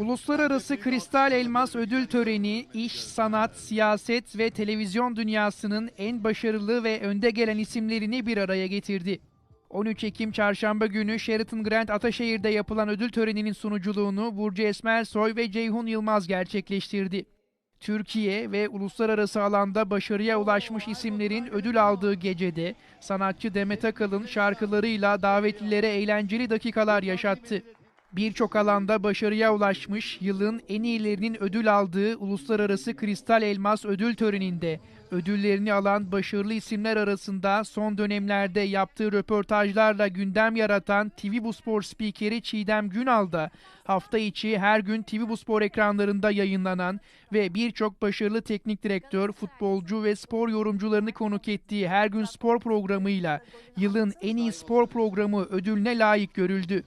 Uluslararası Kristal Elmas Ödül Töreni, iş, sanat, siyaset ve televizyon dünyasının en başarılı ve önde gelen isimlerini bir araya getirdi. 13 Ekim Çarşamba günü Sheraton Grand Ataşehir'de yapılan ödül töreninin sunuculuğunu Burcu Esmersoy ve Ceyhun Yılmaz gerçekleştirdi. Türkiye ve uluslararası alanda başarıya ulaşmış isimlerin ödül aldığı gecede sanatçı Demet Akalın şarkılarıyla davetlilere eğlenceli dakikalar yaşattı. Birçok alanda başarıya ulaşmış yılın en iyilerinin ödül aldığı Uluslararası Kristal Elmas Ödül Töreni'nde ödüllerini alan başarılı isimler arasında son dönemlerde yaptığı röportajlarla gündem yaratan TV Bu Spor spikeri Çiğdem Günal da hafta içi her gün TV Bu Spor ekranlarında yayınlanan ve birçok başarılı teknik direktör, futbolcu ve spor yorumcularını konuk ettiği Her Gün Spor programıyla yılın en iyi spor programı ödülüne layık görüldü.